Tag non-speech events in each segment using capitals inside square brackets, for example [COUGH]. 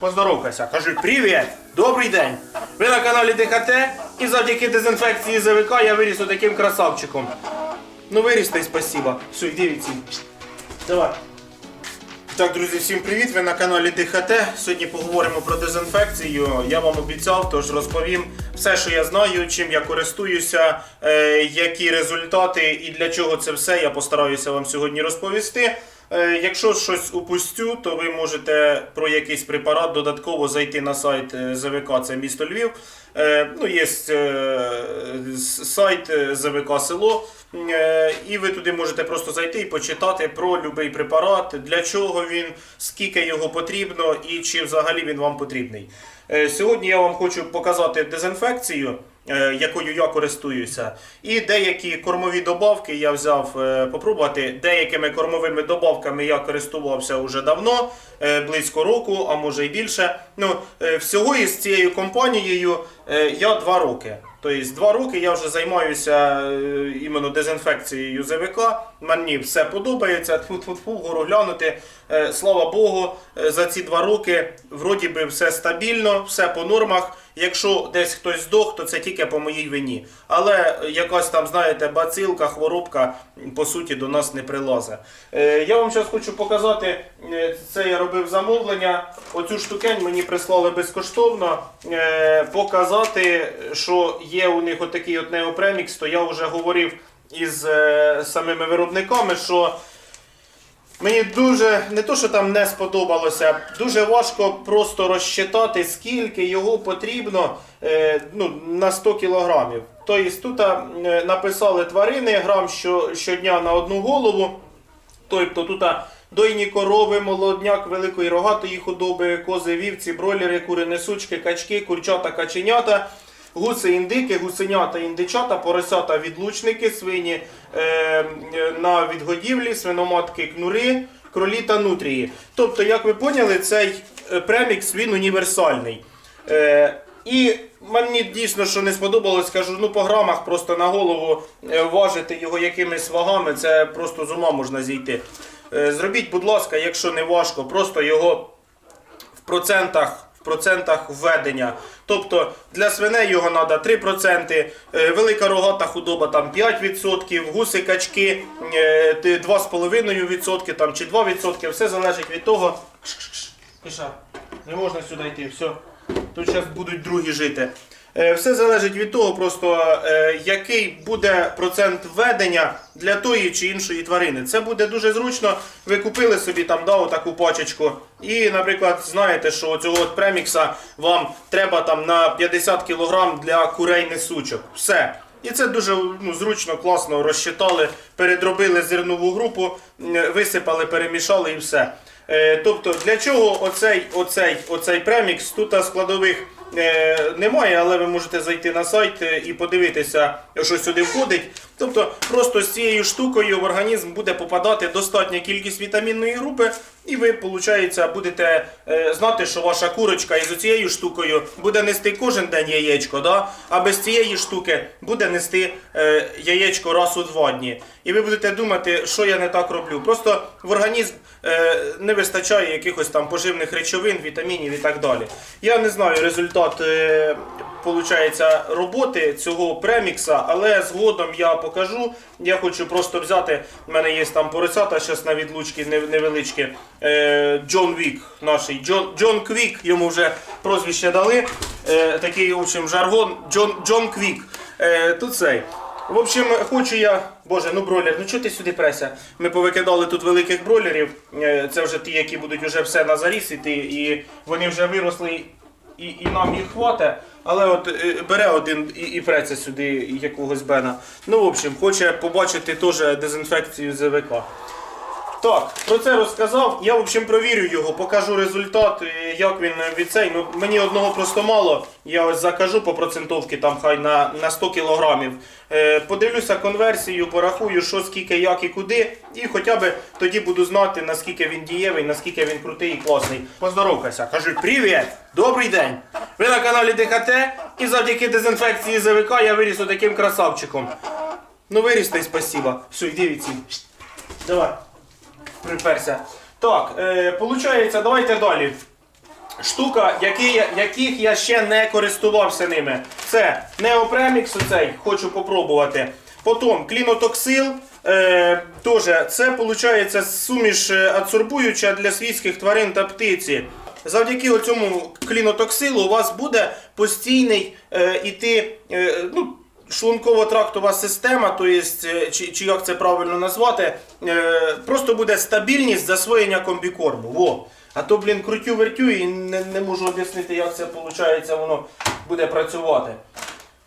Поздоровкайся, кажи привіт, добрий день. Ви на каналі ДХТ і завдяки дезінфекції ЗВК я виріс таким красавчиком. Ну виріс та й спасіба. Все, йди відсі. Давай. Так, друзі, всім привіт! Ви на каналі ДХТ. Сьогодні поговоримо про дезінфекцію. Я вам обіцяв, тож розповім все, що я знаю, чим я користуюся, е, які результати і для чого це все. Я постараюся вам сьогодні розповісти. Е, Якщо щось упустю, то ви можете про якийсь препарат додатково зайти на сайт е, ЗВК, це місто Львів. Е, Ну, є сайт ЗВК село. І ви туди можете просто зайти і почитати про будь-який препарат, для чого він, скільки його потрібно і чи взагалі він вам потрібний. Сьогодні я вам хочу показати дезінфекцію, якою я користуюся, і деякі кормові добавки я взяв е, попробувати. Деякими кормовими добавками я користувався вже давно, е, близько року, а може й більше. Ну, е, всього із цією компанією е, я два роки. Тобто два роки я вже займаюся е, іменно дезінфекцією ЗВК. Мені все подобається. Тьфу-тьфу-тьфу, вгору глянути. Е, Слава Богу, е, за ці два роки вроді би все стабільно, все по нормах. Якщо десь хтось здох, то це тільки по моїй вині. Але якась там, знаєте, бацилка, хворобка по суті до нас не прилазить. Е, Я вам зараз хочу показати, це я робив замовлення. Оцю штукень мені прислали безкоштовно. Показати, що є у них отакий от неопремікс, то я вже говорив із е, самими виробниками, що Мені дуже не то, що там не сподобалося, дуже важко просто розчитати, скільки його потрібно е, ну, на 100 кілограмів. Тобто тут е, написали тварини грам що, щодня на одну голову. Тобто тут дойні корови, молодняк великої рогатої худоби, кози, вівці, бройлери, кури, несучки, качки, курчата, каченята. Гуси, індики, гусенята, індичата, поросята, відлучники, свині е, е, на відгодівлі, свиноматки, кнури, кролі та нутрії. Тобто, як ви поняли, цей е, премікс він універсальний. Е, і мені дійсно що не сподобалось, кажу, ну по грамах просто на голову е, важити його якимись вагами, це просто з ума можна зійти. Зробіть, будь ласка, якщо не важко, просто його в процентах. Процентах введення. Тобто для свиней його треба 3%, е, велика рогата худоба там 5%, гуси качки е, 2,5% там, чи 2%. Все залежить від того. Киша, не можна сюди йти, все. Тут зараз будуть другі жити. Е, Все залежить від того, просто е, який буде процент введення для тої чи іншої тварини. Це буде дуже зручно. Ви купили собі там да, таку пачечку. І, наприклад, знаєте, що цього от премікса вам треба там на 50 кг для курей несучок. Все. І це дуже ну, зручно, класно розчитали, передробили зернову групу, висипали, перемішали і все. Е, тобто, для чого оцей, оцей, оцей премікс? Тут складових немає, але ви можете зайти на сайт е, і подивитися, що сюди входить. Тобто, просто з цією штукою в організм буде попадати достатня кількість вітамінної групи, і ви, виходить, будете е, знати, що ваша курочка із цією штукою буде нести кожен день яєчко, да? а без цієї штуки буде нести е, яєчко раз у два дні. І ви будете думати, що я не так роблю. Просто в організм е, не вистачає якихось там поживних речовин, вітамінів і так далі. Я не знаю результат получається, роботи цього премікса, але згодом я покажу. Я хочу просто взяти. в мене є там поросята зараз на відлучки нев- невеличкі. Е, Джон Вік, наш Джон, Джон Квік, йому вже прозвище дали. Е, такий, в общем, жаргон Джон, Джон Квік. Е, тут цей. В общем, хочу я. Боже, ну бройлер, ну чого ти сюди преся? Ми повикидали тут великих бройлерів. Це вже ті, які будуть вже все на заріс іти, і вони вже виросли, і, і нам їх хватить. Але от е, бере один і, і преться сюди якогось бена. Ну, в общем, хоче побачити теж дезінфекцію ЗВК. Так, про це розказав. Я, в общем, провірю його, покажу результат, е, як він від цей. Ну, мені одного просто мало. Я ось закажу по процентовці, там хай на, на 100 кілограмів. Е, подивлюся конверсію, порахую, що, скільки, як і куди. І хоча б тоді буду знати, наскільки він дієвий, наскільки він крутий і класний. Поздоровкайся, кажи привіт, добрий день. Ви на каналі ДХТ і завдяки дезінфекції ЗВК я виріс таким красавчиком. Ну виріс та спасіба. Все, йди від Давай приперся. Так, е, давайте далі. штука, які, яких я ще не користувався ними. Це Неопремікс, оцей, хочу попробувати. Потім клінотоксил. Е, тоже, це виходить суміш е, адсорбуюча для свійських тварин та птиці. Завдяки цьому клінотоксилу у вас буде постійний е, іти е, ну, шлунково-трактова система, то есть, е, чи, чи як це правильно назвати, е, просто буде стабільність засвоєння комбікорму. Во. А то, блін, крутю вертю і не, не можу об'яснити, як це виходить, воно буде працювати.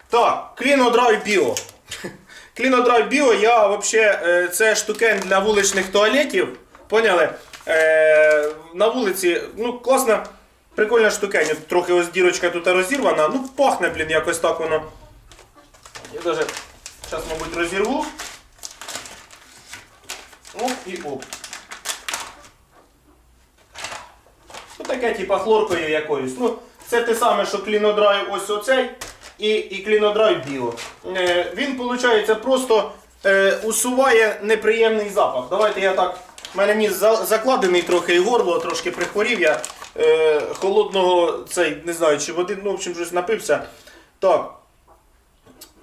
Так, Клінодрайв Біо. [LAUGHS] Клінодрайв Біо, я взагалі, це штукен для вуличних туалетів. Поняли? Е, на вулиці, ну, класна, прикольна штукень. Трохи ось дірочка тут розірвана. Ну, пахне, блін, якось так воно. Я даже зараз, мабуть, розірву. Оп і оп. Ну таке, типа хлоркою якоюсь. Ну, це те саме, що клінодрайв ось оцей і, і клінодрайв біо. Е, він, виходить, просто е, усуває неприємний запах. Давайте я так. У мене ніс закладений трохи і горло, трошки прихворів я. Е, холодного цей, не знаю, чи води, ну, в общем, щось напився. Так.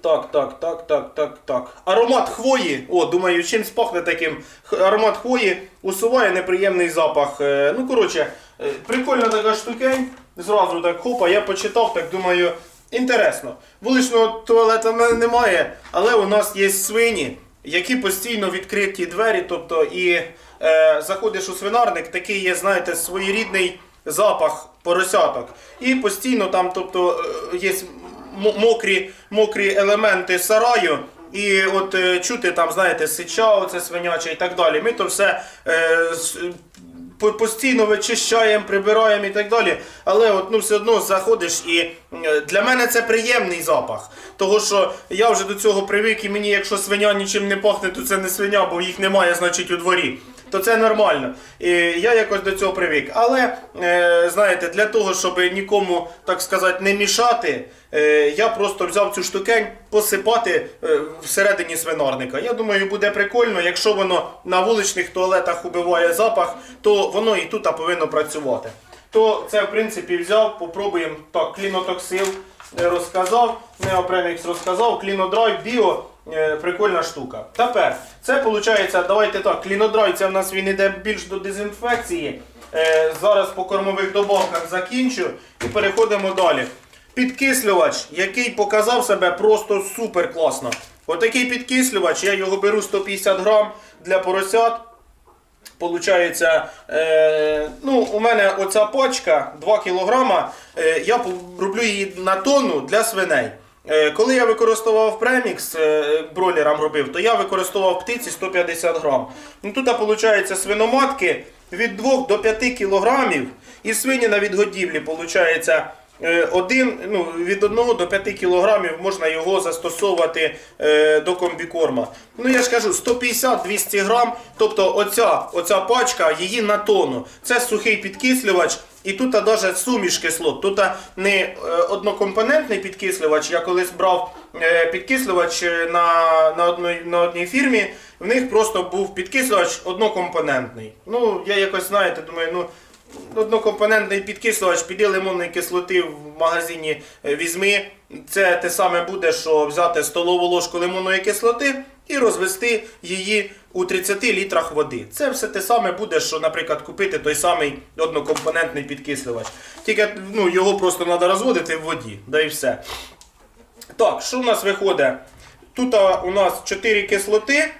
Так, так, так, так, так, так. Аромат хвої. О, думаю, чим спахне таким. Аромат хвої усуває неприємний запах. Е, Ну, коротше, е, прикольна така штукень. Зразу так хопа, я почитав, так думаю, інтересно. Вуличного туалета в мене немає, але у нас є свині, які постійно відкриті двері. Тобто, і е, заходиш у свинарник, такий є, знаєте, своєрідний запах поросяток. І постійно там, тобто, е, є мокрі, мокрі елементи сараю. І от е, чути там, знаєте, сича, оце свиняче і так далі. Ми то все е, постійно вичищаємо, прибираємо і так далі. Але от, ну, все одно заходиш і е, для мене це приємний запах. Того що я вже до цього привик, і мені, якщо свиня нічим не пахне, то це не свиня, бо їх немає, значить, у дворі. То це нормально. І я якось до цього привик. Але е, знаєте, для того, щоб нікому, так сказати, не мішати, е, я просто взяв цю штукень посипати е, всередині свинарника. Я думаю, буде прикольно, якщо воно на вуличних туалетах убиває запах, то воно і тут повинно працювати. То це, в принципі, взяв, попробуємо. Так, клінотоксил розказав, Неопремікс розказав, клінодрайв, біо. Е, Прикольна штука. Тепер, це виходить, давайте так, клінодрайв, це в нас він іде більш до дезінфекції. Е, зараз по кормових добавках закінчу і переходимо далі. Підкислювач, який показав себе просто супер класно. Отакий підкислювач, я його беру 150 грам для поросят. Получається, е, ну, у мене оця пачка 2 кг, е, я роблю її на тонну для свиней. Е, коли я використовував премікс, бройлерам робив, то я використовував птиці 150 грам. Ну, тут, виходить, свиноматки від 2 до 5 кілограмів і свині на відгодівлі, виходить, Е, Один, ну, від 1 до 5 кілограмів можна його застосовувати е, до комбікорма. Ну я ж кажу, 150-200 грам, тобто оця, оця пачка її на тонну. Це сухий підкислювач. І тут навіть суміш кислот. Тут не е, однокомпонентний підкислювач. Я колись брав е, підкислювач е, на, на, одній, на одній фірмі. В них просто був підкислювач однокомпонентний. Ну, я якось, знаєте, думаю, ну. Однокомпонентний підкислювач, піди лимонної кислоти в магазині візьми. Це те саме буде, що взяти столову ложку лимонної кислоти і розвести її у 30 літрах води. Це все те саме буде, що, наприклад, купити той самий однокомпонентний підкислювач. Тільки ну, його просто треба розводити в воді, да і все. Так, що у нас виходить? Тут у нас 4 кислоти.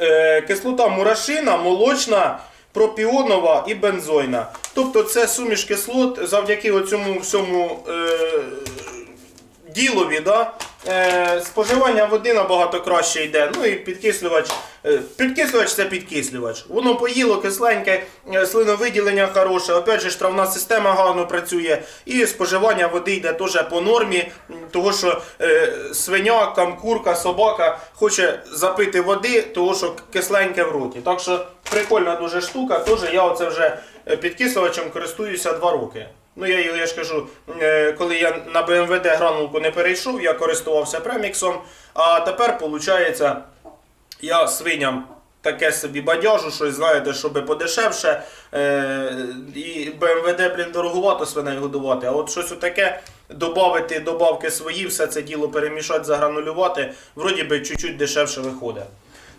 Е, кислота мурашина, молочна, пропіонова і бензойна. Тобто це суміш кислот завдяки оцьому всьому е, ділові. Да? Е, споживання води набагато краще йде. Ну і підкислювач. е, Підкислювач це підкислювач. Воно поїло кисленьке, е, слиновиділення хороше, опять же ж система гарно працює, і споживання води йде теж по нормі, того що е, свиня, там, курка, собака хоче запити води, того що кисленьке в роті. Так що прикольна дуже штука. Теж я оце вже е, підкислювачем користуюся 2 роки. Ну, я, я ж кажу, е, коли я на БМВД гранулку не перейшов, я користувався преміксом. А тепер, виходить, я свиням таке собі бадяжу, щось знаєте, щоб подешевше. Е, і БМВД, блін, дороговато свиней годувати. А от щось таке додати, добавки свої, все це діло перемішати, загранулювати, вроді би чуть-чуть дешевше виходить.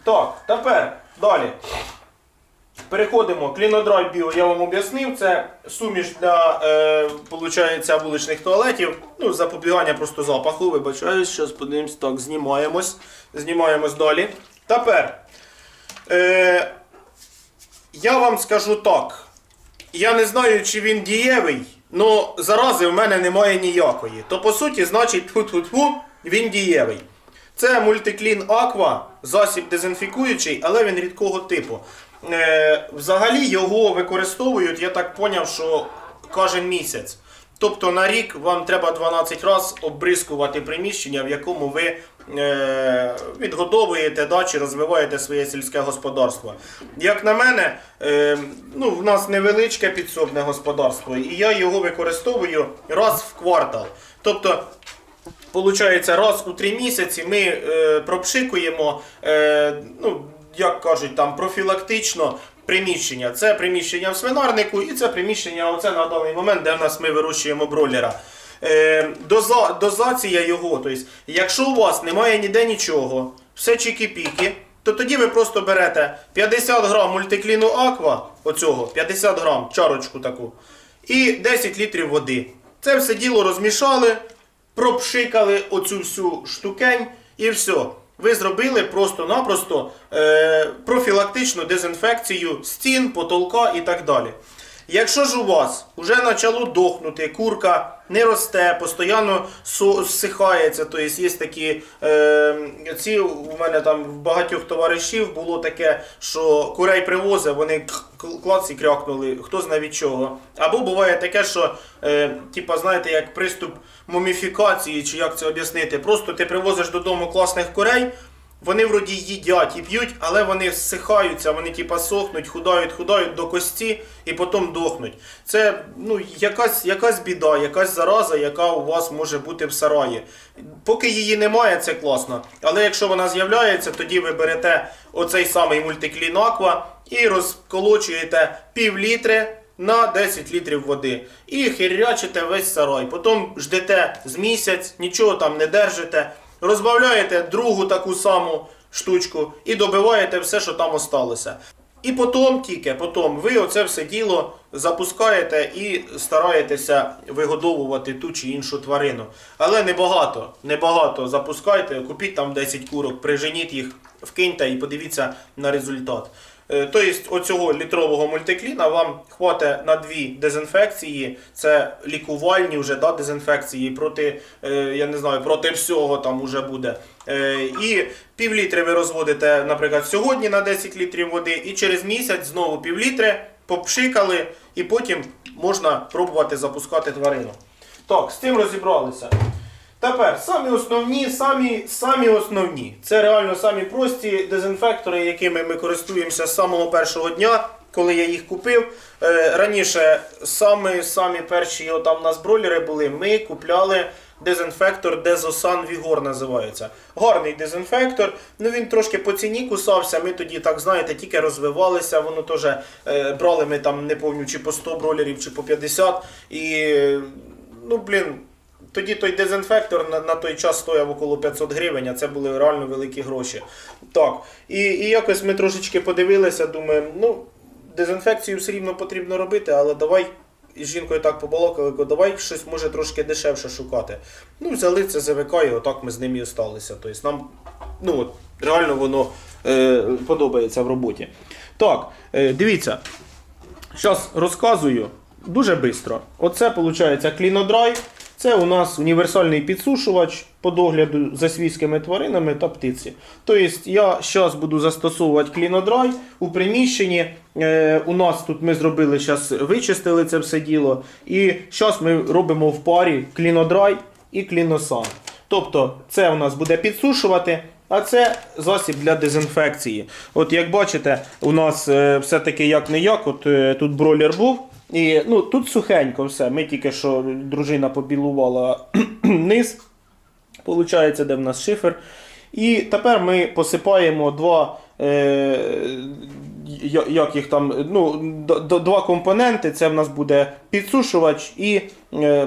Так, тепер далі. Переходимо. Клінодрай біо, я вам об'яснив. Це суміш для е, получається, вуличних туалетів. Ну, запобігання просто запаху. Вибачаюсь, зараз подивимось. Так, знімаємось. Знімаємось далі. Тепер. Е, я вам скажу так. Я не знаю, чи він дієвий, але зарази в мене немає ніякої. То по суті, значить, тьфу-тьфу-тьфу, він дієвий. Це мультиклін Аква, засіб дезінфікуючий, але він рідкого типу. Е, взагалі його використовують, я так поняв, що кожен місяць. Тобто на рік вам треба 12 разів обрискувати приміщення, в якому ви е, відгодовуєте да, чи розвиваєте своє сільське господарство. Як на мене, е, ну, в нас невеличке підсобне господарство, і я його використовую раз в квартал. Тобто Получається, раз у три місяці ми е, пропшикуємо, е, ну, як кажуть, там профілактично приміщення. Це приміщення в свинарнику і це приміщення оце на даний момент, де в нас ми вирощуємо бройлера. Е, доза, дозація його, тобто, якщо у вас немає ніде нічого, все чікі-піки, то тоді ви просто берете 50 грам мультикліну аква, оцього, 50 грам, чарочку таку, і 10 літрів води. Це все діло розмішали, пропшикали оцю всю штукень і все. Ви зробили просто-напросто е, профілактичну дезінфекцію стін, потолка і так далі. Якщо ж у вас вже почало дохнути, курка не росте, постійно зсихається, тобто є такі, е, ці у мене там в багатьох товаришів було таке, що курей привозив, вони клац і крякнули, хто знає від чого. Або буває таке, що, е, типа, знаєте, як приступ муміфікації, чи як це об'яснити, просто ти привозиш додому класних курей, вони вроді їдять і п'ють, але вони зсихаються, вони типа сохнуть, худають, худають до кості і потім дохнуть. Це ну, якась, якась біда, якась зараза, яка у вас може бути в сараї. Поки її немає, це класно. Але якщо вона з'являється, тоді ви берете оцей самий мультиклін Аква і розколочуєте пів літри на 10 літрів води. І хірячите весь сарай. Потім ждете з місяць, нічого там не держите. Розбавляєте другу таку саму штучку і добиваєте все, що там осталося. І потім тільки потім ви оце все діло запускаєте і стараєтеся вигодовувати ту чи іншу тварину. Але небагато, небагато запускайте, купіть там 10 курок, приженіть їх, вкиньте і подивіться на результат. Тобто оцього літрового мультикліна вам хватить на дві дезінфекції. Це лікувальні вже да, дезінфекції проти, е, я не знаю, проти всього там уже буде. Е, І півлітри ви розводите, наприклад, сьогодні на 10 літрів води, і через місяць знову півлітри попшикали, і потім можна пробувати запускати тварину. Так, з цим розібралися. Тепер самі основні, самі, самі основні. Це реально самі прості дезінфектори, якими ми користуємося з самого першого дня, коли я їх купив. Е, раніше самі, самі перші там нас бройлери були, ми купляли дезінфектор Дезосан Вігор називається. Гарний дезінфектор. Ну він трошки по ціні кусався. Ми тоді, так знаєте, тільки розвивалися. Воно теж е, брали ми там не помню, чи по 100 бройлерів, чи по 50. І ну блін. Тоді той дезінфектор на, на той час стояв около 500 гривень, а це були реально великі гроші. Так, і, і якось ми трошечки подивилися, думаємо, ну, дезінфекцію все рівно потрібно робити, але давай із жінкою так побалакали, давай щось може трошки дешевше шукати. Ну, взяли це ЗВК і отак ми з ним і осталися. Тобто нам ну, реально воно е, подобається в роботі. Так, е, дивіться. Зараз розказую дуже швидко. Оце виходить клінодрай. Це у нас універсальний підсушувач по догляду за свійськими тваринами та птиці. Тобто я зараз буду застосовувати клінодрай у приміщенні. Е, у нас тут ми зробили, зараз вичистили це все діло. І зараз ми робимо в парі клінодрай і кліносан. Тобто це у нас буде підсушувати, а це засіб для дезінфекції. От як бачите, у нас е, все-таки як не як, от е, тут бройлер був. І ну, тут сухенько все. Ми тільки що дружина побілувала [CLEARS THROAT] низ, получається, де в нас шифер. І тепер ми посипаємо два Е, як їх там, ну, два компоненти. Це в нас буде підсушувач і, е,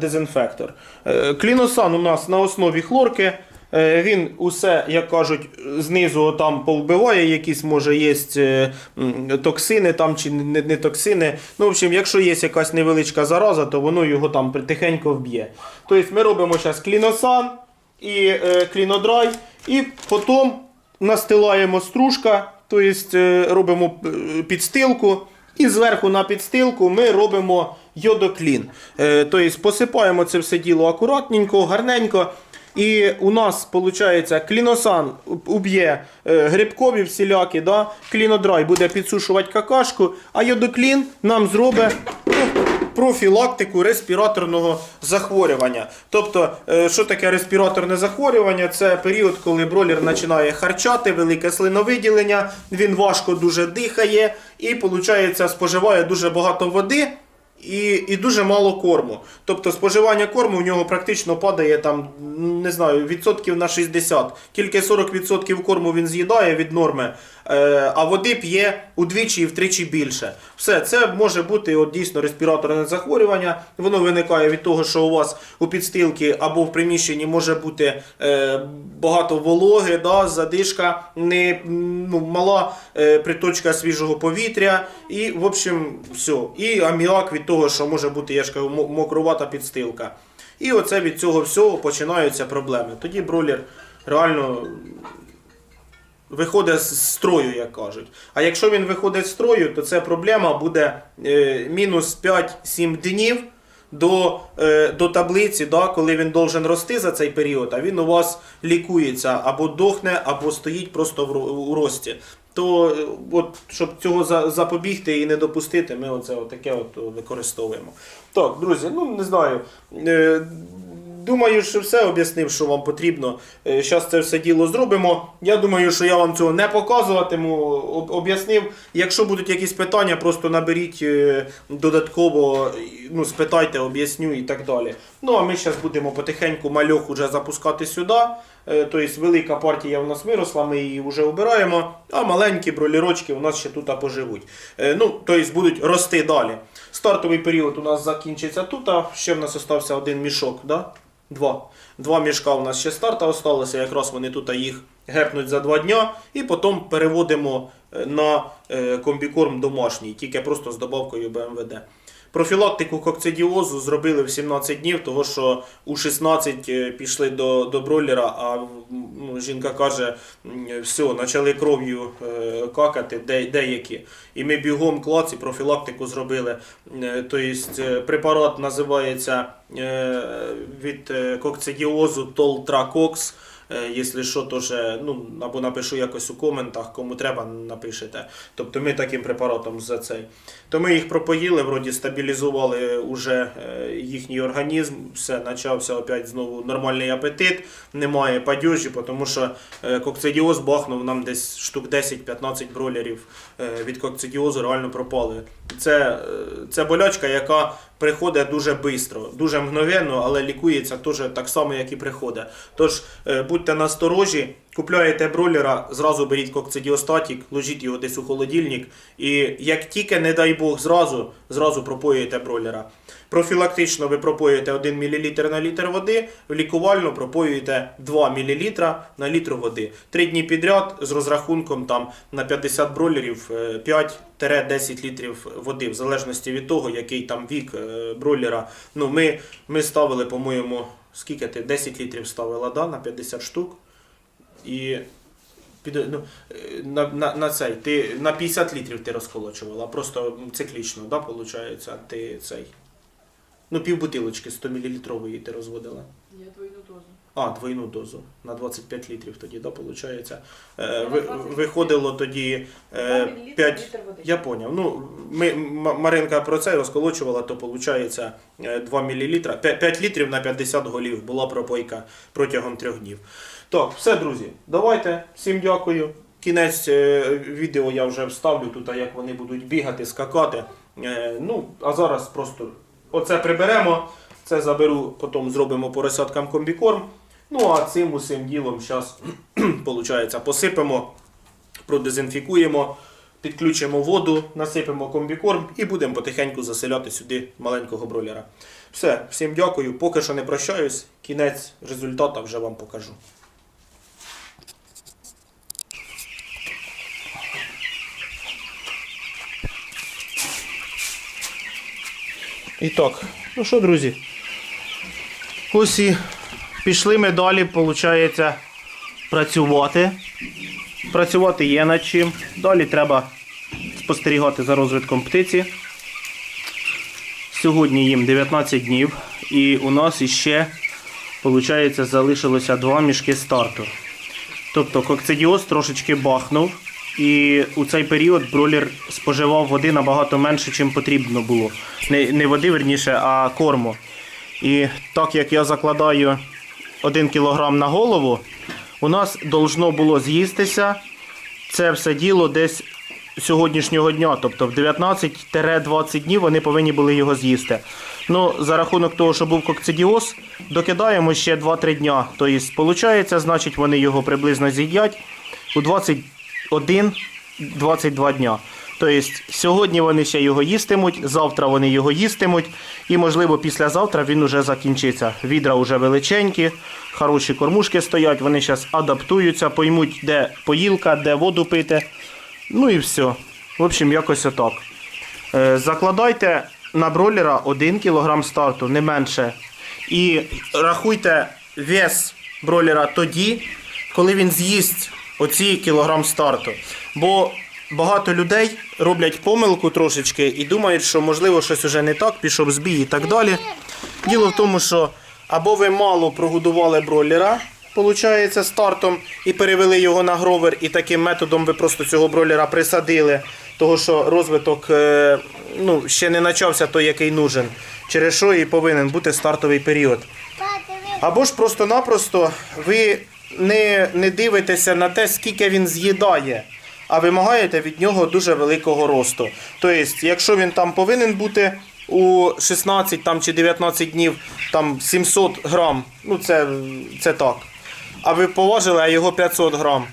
дезінфектор. Е, кліносан у нас на основі хлорки. Е, Він усе, як кажуть, знизу там повбиває, якісь може є е, токсини там чи не, не токсини. Ну, в общем, якщо є якась невеличка зараза, то воно його там тихенько вб'є. Тобто ми робимо зараз кліносан і е, клінодрай, і потім настилаємо стружка, тобто е, робимо е, підстилку. І зверху на підстилку ми робимо йодоклін. Тобто посипаємо це все діло акуратненько, гарненько. І у нас виходить кліносан уб'є е, грибкові всілякі, да? клінодрай буде підсушувати какашку, а йодоклін нам зробить ну, профілактику респіраторного захворювання. Тобто, е, що таке респіраторне захворювання? Це період, коли бролер починає харчати, велике слиновиділення, він важко дуже дихає і, виходить, споживає дуже багато води. І, і дуже мало корму. Тобто споживання корму в нього практично падає там, не знаю, відсотків на 60. Тільки 40% корму він з'їдає від норми, а води п'є удвічі і втричі більше. Все, це може бути от, дійсно респіраторне захворювання. Воно виникає від того, що у вас у підстилці або в приміщенні може бути е, багато вологи, да, задишка, не, ну, мала е, приточка свіжого повітря, і, в общем, все. І аміак від того, що може бути, я ж кажу, мокрувата підстилка. І оце від цього всього починаються проблеми. Тоді бролер реально виходить з строю, як кажуть. А якщо він виходить з строю, то це проблема буде е, мінус 5-7 днів до, е, до таблиці, да, коли він должен рости за цей період, а він у вас лікується або дохне, або стоїть просто в, у рості. То е, от, щоб цього за- запобігти і не допустити, ми оце отаке от використовуємо. Так, друзі, ну не знаю. Е, Думаю, що все об'яснив, що вам потрібно. Зараз це все діло зробимо. Я думаю, що я вам цього не показуватиму. Об'яснив. Якщо будуть якісь питання, просто наберіть е, додатково, ну, спитайте, об'ясню і так далі. Ну а ми зараз будемо потихеньку мальох уже запускати сюди. Е, Тобто велика партія в нас виросла, ми її вже обираємо, а маленькі бролірочки у нас ще тут поживуть. Е, Ну, тобто будуть рости далі. Стартовий період у нас закінчиться тут, а ще в нас остався один мішок. Да? Два. Два мішка у нас ще старта осталося, якраз вони тут їх гепнуть за два дня, і потім переводимо е, на е, комбікорм домашній, тільки просто з добавкою БМВД. Профілактику кокцидіозу зробили в 17 днів, того що у 16 е, пішли до, до бройлера, а ну, жінка каже, все, почали кров'ю е, какати де, деякі. І ми бігом клац і профілактику зробили. Е, Тобто препарат називається від кокцидіозу Толтракокс. Е, Якщо що, то же, ну, або напишу якось у коментах, кому треба, напишете. Тобто ми таким препаратом за цей. То ми їх пропоїли, вроді стабілізували уже е, їхній організм, все, почався опять знову нормальний апетит, немає падюжі, тому що е, кокцидіоз бахнув нам десь штук 10-15 бролерів від кокцидіозу реально пропали. Це, це болячка, яка приходить дуже швидко, дуже мгновенно, але лікується теж так само, як і приходить. Тож е, будьте насторожі, купляєте бройлера, зразу беріть кокцидіостатік, ложіть його десь у холодильник, і як тільки, не дай Бог, зразу, зразу пропоюєте бройлера. Профілактично ви пропоюєте 1 мл на літр води, лікувально пропоюєте 2 мл на літр води. Три дні підряд з розрахунком там на 50 бройлерів е, 5-10 літрів води, в залежності від того, який там вік е, бройлера. Ну, ми, ми ставили, по-моєму, скільки ти? 10 літрів ставила да, на 50 штук. І під, ну, на, на, на цей, ти на 50 літрів ти розколочувала, просто циклічно, да, виходить, ти цей. Ну, пів бутилочки 100 мл ти розводила. Я дозу. А, двойну дозу на 25 літрів тоді, да, виходить. Е, ви, виходило тоді е, 5, літр води. я поняв. Ну, ми, Маринка про це розколочувала, то виходить 2 мл, 5, 5 літрів на 50 голів була пропойка протягом трьох днів. Так, все, друзі, давайте. Всім дякую. Кінець е, відео я вже вставлю тут, як вони будуть бігати, скакати. Е, ну, а зараз просто оце приберемо, це заберу, потім зробимо по розсадкам комбікорм. Ну а цим усім ділом зараз, [CLEARS THROAT] виходить, посипемо продезінфікуємо, підключимо воду, насипемо комбікорм і будемо потихеньку заселяти сюди маленького бройлера. Все, всім дякую. Поки що не прощаюсь. Кінець результата вже вам покажу. І так, ну що, друзі? Ось і пішли ми далі, виходить, працювати. Працювати є над чим. Далі треба спостерігати за розвитком птиці. Сьогодні їм 19 днів, і у нас іще, виходить, залишилося два мішки старту. Тобто кокцидіоз трошечки бахнув, і у цей період бролер споживав води набагато менше, ніж потрібно було. Не, не води, верніше, а корму. І так як я закладаю 1 кг на голову, у нас должно було з'їстися це все діло десь сьогоднішнього дня, тобто в 19-20 днів вони повинні були його з'їсти. Ну, за рахунок того, що був кокцидіоз, докидаємо ще 2-3 дня. Тобто, виходить, значить, вони його приблизно з'їдять у 21-22 дня. Тобто, сьогодні вони ще його їстимуть, завтра вони його їстимуть, і, можливо, післязавтра він уже закінчиться. Відра вже величенькі, хороші кормушки стоять, вони зараз адаптуються, поймуть, де поїлка, де воду пити. Ну і все. В общем, якось отак. Е, Закладайте на бройлера 1 кг старту, не менше. І рахуйте вес бройлера тоді, коли він з'їсть оці кілограм старту. Бо багато людей роблять помилку трошечки і думають, що можливо щось уже не так, пішов збій і так далі. Діло в тому, що або ви мало прогодували бройлера, Получається, стартом і перевели його на гровер, і таким методом ви просто цього бройлера присадили, того що розвиток е, ну, ще не почався той, який нужен, через що і повинен бути стартовий період. Або ж просто-напросто ви не, не дивитеся на те, скільки він з'їдає, а вимагаєте від нього дуже великого росту. Тобто, якщо він там повинен бути у 16 там, чи 19 днів там 700 грам, ну це, це так. А ви поважили, а його 500 грам,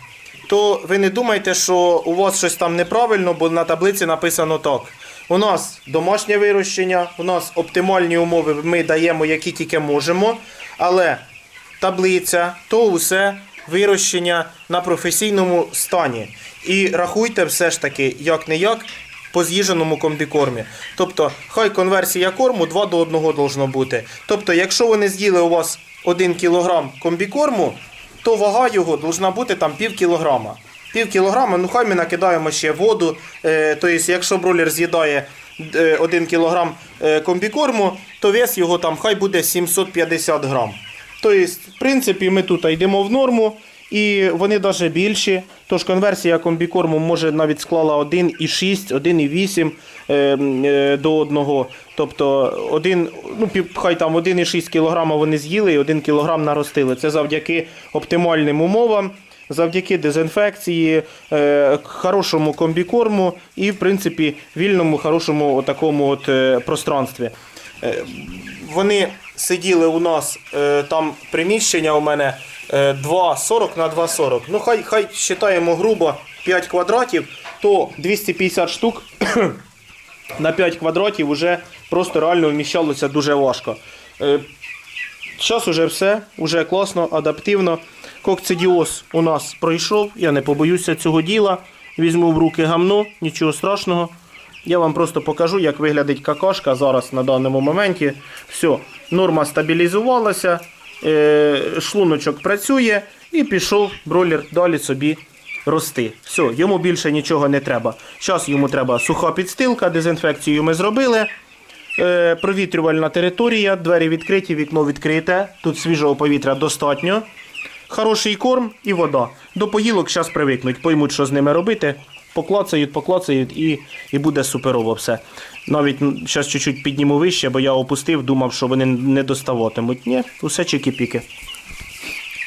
то ви не думайте, що у вас щось там неправильно, бо на таблиці написано так. У нас домашнє вирощення, у нас оптимальні умови ми даємо, які тільки можемо, але таблиця то усе вирощення на професійному стані. І рахуйте все ж таки, як не як, по з'їженому комбікормі. Тобто, хай конверсія корму 2 до 1 должно бути. Тобто, якщо вони з'їли у вас 1 кг комбікорму, то вага його должна бути там пів кілограма. Пів кілограма, ну хай ми накидаємо ще воду. Е, тобто, якщо бролер з'їдає 1 кілограм е, комбікорму, то вес його там хай буде 750 грам. Тобто, в принципі, ми тут йдемо в норму. І вони навіть більші. Тож конверсія комбікорму може навіть склала 1,6, 1,8 е, е, до 1. Тобто один, ну, пів- хай там 1,6 кг вони з'їли і 1 кг наростили. Це завдяки оптимальним умовам, завдяки дезінфекції, е, хорошому комбікорму і, в принципі, вільному, хорошому такому от, е, пространстві. Вони сиділи у нас там приміщення у мене 2,40 на 2,40. Ну, хай, хай вважаємо грубо 5 квадратів, то 250 штук [CLEARS THROAT] на 5 квадратів вже просто реально вміщалося дуже важко. Зараз уже все, вже класно, адаптивно. Кокцидіоз у нас пройшов, я не побоюся цього діла. Візьму в руки гамно, нічого страшного. Я вам просто покажу, як виглядить какашка зараз на даному моменті. Все, норма стабілізувалася, е, шлуночок працює і пішов бройлер далі собі рости. Все, йому більше нічого не треба. Зараз йому треба суха підстилка, дезінфекцію ми зробили. Е, провітрювальна територія, двері відкриті, вікно відкрите. Тут свіжого повітря достатньо. Хороший корм і вода. До поїлок зараз привикнуть, поймуть, що з ними робити. Поклацають, поклацають і, і буде суперово все. Навіть зараз чуть-чуть підніму вище, бо я опустив, думав, що вони не доставатимуть. Ні, усе чики-піки.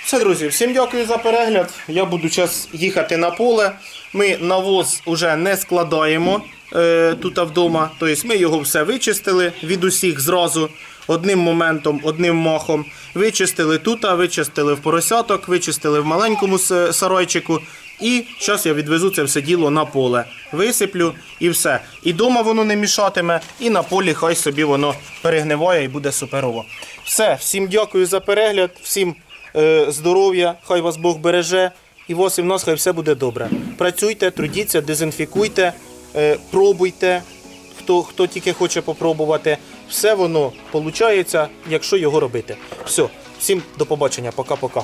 Все, друзі, всім дякую за перегляд. Я буду зараз їхати на поле. Ми навоз вже не складаємо е, тут вдома. Тобто ми його все вичистили від усіх зразу. Одним моментом, одним махом. Вичистили тут, вичистили в поросяток, вичистили в маленькому сарайчику І зараз я відвезу це все діло на поле. Висиплю і все. І дома воно не мішатиме, і на полі хай собі воно перегниває і буде суперово. Все, всім дякую за перегляд, всім е, здоров'я, хай вас Бог береже. І вас і в нас хай все буде добре. Працюйте, трудіться, дезінфікуйте, е, пробуйте. Хто, хто тільки хоче попробувати, все воно виходить, якщо його робити. Все, всім до побачення, пока-пока.